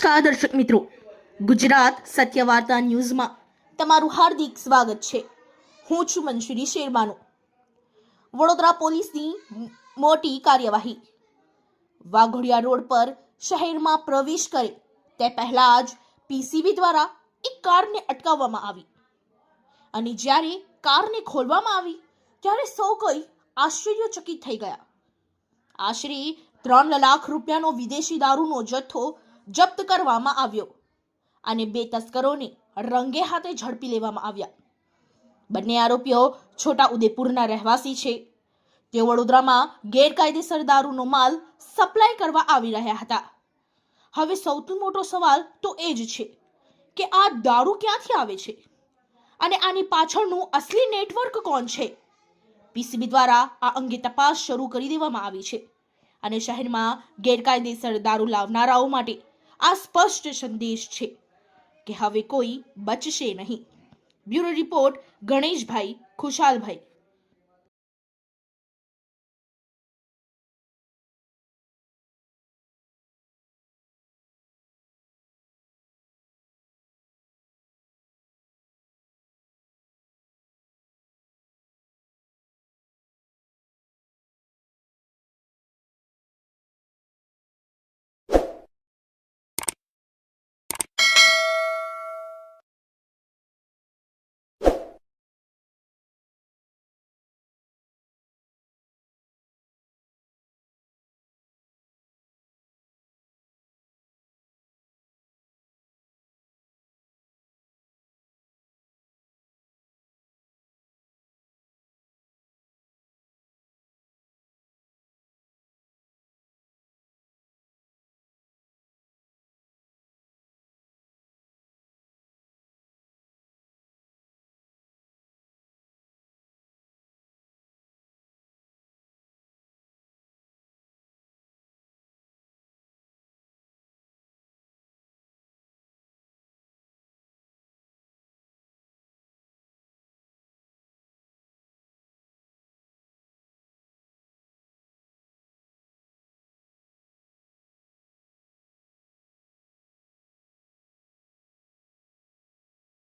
નમસ્કાર, દર્શક મિત્રો. ગુજરાત સત્ય વાર્તા ન્યૂઝમાં તમારું હાર્દિક સ્વાગત છે. હું છું મંજુરી શેરબાનુ. વડોદરા પોલીસની મોટી કાર્યવાહી. વાઘોડિયા રોડ પર શહેરમાં પ્રવેશ કરે તે પહેલા જ પીસીબી દ્વારા એક કારને અટકાવવામાં આવી. અને જ્યારે કારને ખોલવામાં આવી, ત્યારે સૌ કોઈ આશ્ચર્યચકિત થઈ ગયા. આશરે ત્રણ લાખ રૂપિયાનો વિદેશી દારૂનો જથ્થો જપ્ત કરવામાં આવ્યો અને બે તસ્કરોને રંગે હાથે ઝડપી લેવામાં આવ્યા. બંને આરોપીઓ છોટા ઉદેપુરના રહેવાસી છે. તેઓ વડોદરામાં ગેરકાયદેસર દારૂનો માલ સપ્લાય કરવા આવી રહ્યા હતા. હવે સૌથી મોટો સવાલ તો એ જ છે કે આ દારૂ ક્યાંથી આવે છે? અને આની પાછળનું અસલી નેટવર્ક કોણ છે? પીસીબી દ્વારા આ અંગે તપાસ શરૂ કરી દેવામાં આવી છે અને શહેરમાં ગેરકાયદેસર દારૂ લાવનારાઓ માટે આ સ્પષ્ટ સંદેશ છે કે હવે કોઈ બચશે નહીં. Bureau report Ganeshbhai Khushalbhai.